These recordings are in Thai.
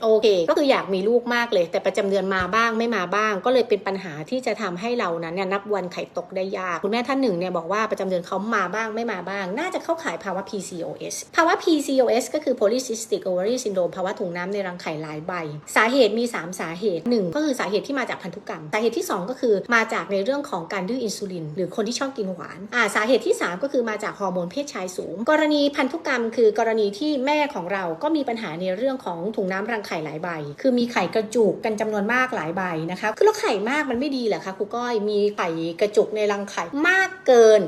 โอเค ก็คืออยากมีลูกมากเลย แต่ประจำเดือนมาบ้างไม่มาบ้าง ก็เลยเป็นปัญหาที่จะทำให้เรานั้นเนี่ยนับวันไข่ตกได้ยาก คุณแม่ท่านหนึ่งเนี่ยบอกว่าประจำเดือนเขามาบ้างไม่มาบ้าง น่าจะเข้าข่ายภาวะ PCOS ภาวะ PCOS ก็คือ polycystic ovary syndrome ภาวะถุงน้ำในรังไข่หลายใบ สาเหตุมี 3 สาเหตุหนึ่งก็คือสาเหตุที่มาจากพันธุกรรม สาเหตุที่ 2 ก็คือมาจากในเรื่องของการดื้ออินซูลิน หรือคนที่ชอบกินหวานอ่าสาเหตุที่ 3 ก็คือมาจากฮอร์โมนเพศชายสูง กรณีพันธุกรรม คือกรณีที่แม่ของเราก็มีปัญหาในเรื่องของถุงน้ำรังไข่ลายใบ คือมีไข่กระจุกกันจำนวนมากหลายใบนะคะ คือแล้วไข่มากมันไม่ดีเหรอคะครูก้อย มีไข่กระจุกในรังไข่มากเกิน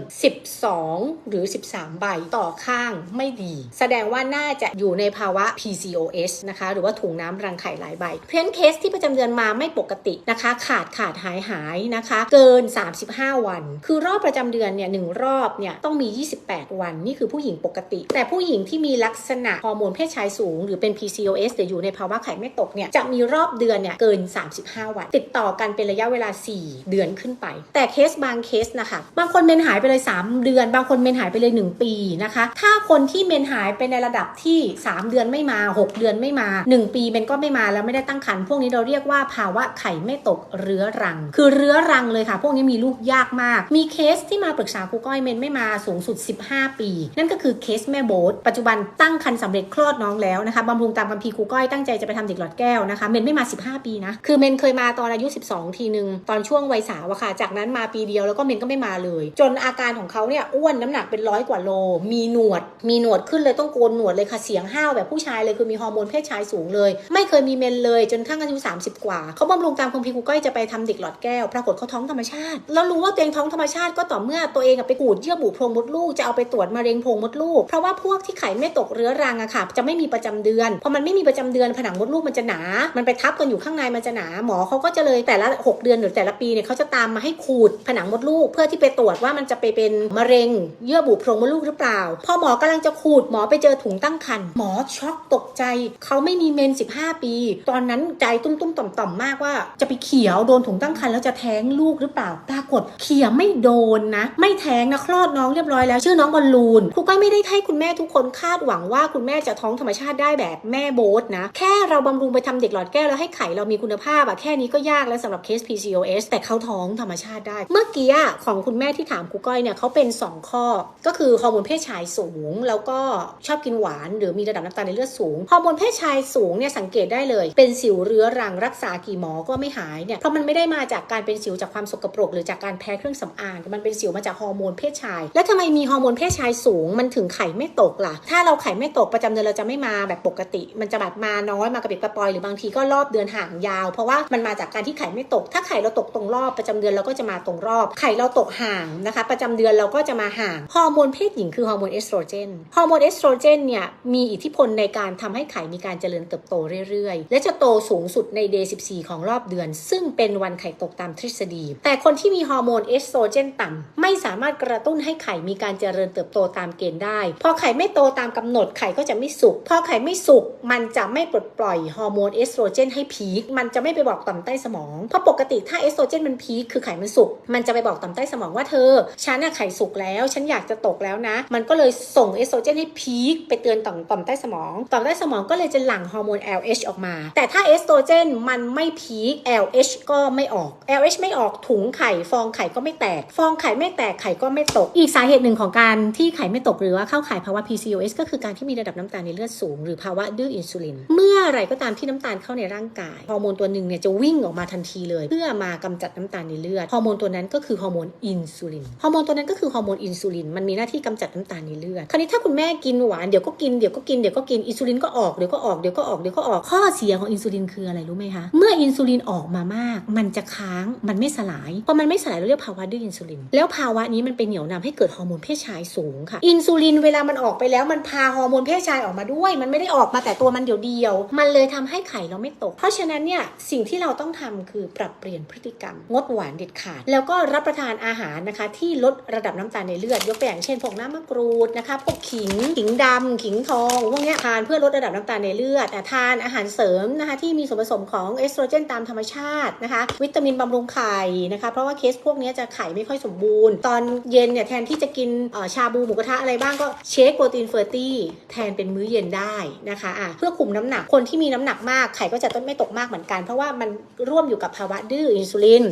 12 หรือ 13 ใบต่อข้างไม่ดี แสดงว่าน่าจะอยู่ในภาวะ PCOS นะคะ หรือว่าถุงน้ำรังไข่หลายใบ เพราะฉะนั้นเคสที่ประจำเดือนมาไม่ปกตินะคะ ขาดขาดหายหายนะคะ เกิน 35 วัน คือรอบประจำเดือนเนี่ยหนึ่งรอบเนี่ยต้องมี 28 วัน นี่คือผู้หญิงปกติ แต่ผู้หญิงที่มีลักษณะฮอร์โมนเพศชายสูง หรือเป็น PCOS หรืออยู่ในภาวะไขไม่ตกเนี่ยจะมีรอบเดือนเนี่ยเกิน 35 วัน ติดต่อกันเป็นระยะเวลา 4 เดือนขึ้นไป แต่เคสบางเคสนะคะบางคนเมนหายไปเลย 3 เดือน บางคนเมนหายไปเลย 1 ปีนะคะ ถ้าคนที่เมนหายไปในระดับที่ 3 เดือนไม่มา 6 เดือนไม่มา 1 ปีเมนก็ไม่มาแล้วไม่ได้ตั้งครรภ์พวกนี้เราเรียกว่าภาวะไข่ไม่ตกเรื้อรัง คือเรื้อรังเลยค่ะ พวกนี้มีลูกยากมาก มีเคสที่มาปรึกษาครูก้อยเมนไม่มาสูงสุด 15 ปี นั่นก็คือเคสแม่โบ๊ทปัจจุบันตั้งครรภ์สำเร็จคลอดน้องแล้วนะคะบำรุงตามคัมภีร์ครูก้อยตั้งใจจะไปทำเด็กหลอดแก้วนะคะ เมนไม่มา 15 ปีนะ คือเมนเคยมาตอนอายุ 12 ทีหนึ่งตอนช่วงวัยสาวอะค่ะ จากนั้นมาปีเดียวแล้วก็เมนก็ไม่มาเลย จนอาการของเขาเนี่ยอ้วนน้ำหนักเป็นร้อยกว่าโล มีหนวด มีหนวดขึ้นเลยต้องโกนหนวดเลยค่ะ เสียงห้าวแบบผู้ชายเลยคือมีฮอร์โมนเพศชายสูงเลย ไม่เคยมีเมนเลยจนข้างอายุ 30 กว่า เขาบำรุงตามคัมภีร์ครูก้อยจะไปทำเด็กหลอดแก้ว ปรากฏเขาท้องธรรมชาติ แล้วรู้ว่าตัวเองท้องธรรมชาติก็ต่อเมื่อตัวเองไปขูดเยื่อบุโพรงมดลูกจะเอาไปตรวจมะเร็งโพรงมดลูก เพราะว่าพวกที่ไข่ไม่ตกเรื้อรังอะค่ะจะไม่มีประจำเดือนพอมันไม่มีประจำเดือนผนังมดลูกมันจะหนา มันไปทับกันอยู่ข้างในมันจะหนา หมอเขาก็จะเลยแต่ละ 6 เดือนหรือแต่ละปีเนี่ยเขาจะตามมาให้ขูดผนังมดลูก เพื่อที่ไปตรวจว่ามันจะไปเป็นมะเร็ง เยื่อบุโพรงมดลูกหรือเปล่า พอหมอกำลังจะขูดหมอไปเจอถุงตั้งครรภ์หมอช็อกตกใจ เขาไม่มีเมน 15 ปี ตอนนั้นใจตุ้มๆต่อมๆมากว่า จะไปเขียวโดนถุงตั้งครรภ์แล้วจะแท้งลูกหรือเปล่า ปรากฏเขียวไม่โดนนะ ไม่แท้งนะคลอดน้องเรียบร้อยแล้วชื่อน้องบอลลูนครูก้อยไม่ได้ให้คุณแม่ทุกคนคาดหวังว่าคุณแม่จะท้องธรรมชาติได้แบบแม่โบ๊ทนะ แค่เราบำรุงไปทำเด็กหลอดแก้วแล้วให้ไข่เรามีคุณภาพอะแค่นี้ก็ยากแล้วสำหรับเคส PCOS แต่เขาท้องธรรมชาติได้ เมื่อกี้ของคุณแม่ที่ถามครูก้อยเนี่ยเขาเป็น 2 ข้อ ก็คือฮอร์โมนเพศชายสูง แล้วก็ชอบกินหวาน หรือมีระดับน้ำตาลในเลือดสูงฮอร์โมนเพศชายสูงเนี่ยสังเกตได้เลย เป็นสิวเรื้อรังรักษากี่หมอก็ไม่หายเนี่ยเพราะมันไม่ได้มาจากการเป็นสิวจากความสกปรก หรือจากการแพ้เครื่องสำอางมันเป็นสิวมาจากฮอร์โมนเพศชาย แล้วทำไมมีฮอร์โมนเพศชายสูงมันถึงไข่ไม่ตกล่ะถ้าเราไข่ไม่ตกประจำเดือนเราจะไม่มาแบบปกติ มันจะแบบมาน้อยมากระปิดกระปอยหรือบางทีก็รอบเดือนห่างยาว เพราะว่ามันมาจากการที่ไข่ไม่ตก ถ้าไข่เราตกตรงรอบประจำเดือนเราก็จะมาตรงรอบ ไข่เราตกห่างนะคะ ประจำเดือนเราก็จะมาห่างฮอร์โมนเพศหญิงคือฮอร์โมนเอสโตรเจนฮอร์โมนเอสโตรเจนเนี่ยมีอิทธิพลในการทำให้ไข่มีการเจริญเติบโตเรื่อยๆ และจะโตสูงสุดในเดย์14 ของรอบเดือน ซึ่งเป็นวันไข่ตกตามทฤษฎี แต่คนที่มีฮอร์โมนเอสโตรเจนต่ำไม่สามารถกระตุ้นให้ไข่มีการเจริญเติบโตตามเกณฑ์ได้ พอไข่ไม่โตตามกำหนดไข่ก็จะไม่สุก พอไข่ไม่สุกมันจะไม่ปลดปล่อยฮอร์โมนเอสโตรเจนให้พีคมันจะไม่ไปบอกต่อมใต้สมอง เพราะปกติถ้าเอสโตรเจนมันพีคคือไข่มันสุก มันจะไปบอกต่อมใต้สมองว่าเธอ ฉันน่ะไข่สุกแล้ว ฉันอยากจะตกแล้วนะ มันก็เลยส่งเอสโตรเจนให้พีคไปเตือนต่อมต่อมใต้สมอง ต่อมใต้สมองก็เลยจะหลั่งฮอร์โมน LH ออกมา แต่ถ้าเอสโตรเจนมันไม่พีค LH ก็ไม่ออก LH ไม่ออกถุงไข่ฟองไข่ก็ไม่แตก ฟองไข่ไม่แตกไข่ก็ไม่ตก อีกสาเหตุหนึ่งของการที่ไข่ไม่ตกหรือว่าเข้าข่ายภาวะ PCOS ก็คือการที่มีระดับน้ำตาลในเลือดสูง หรือภาวะดื้ออินซูลิน เมื่อไหรก็ตามที่น้ำตาลเข้าในร่างกายฮอร์โมนตัวหนึ่งเนี่ยจะวิ่งออกมาทันทีเลย เพื่อมากำจัดน้ำตาลในเลือดฮอร์โมนตัวนั้นก็คือฮอร์โมนอินซูลินฮอร์โมนตัวนั้นก็คือฮอร์โมนอินซูลินมันมีหน้าที่กำจัดน้ำตาลในเลือดคราวนี้ถ้าคุณแม่กินหวานเดี๋ยวก็กินเดี๋ยวก็กินเดี๋ยวก็กินอินซูลินก็ออกเดี๋ยวก็ออกเดี๋ยวก็ออกเดี๋ยวก็ออกข้อเสียของอินซูลินคืออะไรรู้ไหมคะเมื่ออินซูลินออกมามาก มันจะค้างมันไม่สลายพอมันไม่สลายเราเรียกภาวะดื้ออินซูลิน แล้วภาวะนี้มันเป็นเหนี่ยวนำให้เกิดฮอร์โมนเพศชายสูงค่ะ อินซูลินเวลามันออกไปแล้วมันพาฮอร์โมนเพศชายออกมาด้วย มันไม่ได้ออกมาแต่ตัวมันเดียวๆมันเลยทำให้ไข่เราไม่ตก เพราะฉะนั้นเนี่ยสิ่งที่เราต้องทำคือปรับเปลี่ยนพฤติกรรม งดหวานเด็ดขาด แล้วก็รับประทานอาหารนะคะ ที่ลดระดับน้ำตาลในเลือดยกตัวอย่างเช่นพวกน้ำมะกรูดนะคะพวกขิงขิงดำขิงทองพวกนี้ทานเพื่อลดระดับน้ำตาลในเลือดแต่ทานอาหารเสริมนะคะที่มีส่วนผสมของเอสโตรเจนตามธรรมชาตินะคะวิตามินบำรุงไข่นะคะเพราะว่าเคสพวกนี้จะไข่ไม่ค่อยสมบูรณ์ ตอนเย็นเนี่ยแทนที่จะกินชาบูหมูกระทะอะไรบ้างก็เชคโปรตีนเฟอร์ตี้แทนเป็นมื้อเย็นได้นะคะอะเพื่อคุมน้ำหนักคนที่มีน้ำหนักมากไข่ก็จะต้นไม่ตกมากเหมือนกัน เพราะว่ามันร่วมอยู่กับภาวะดื้ออินซูลิน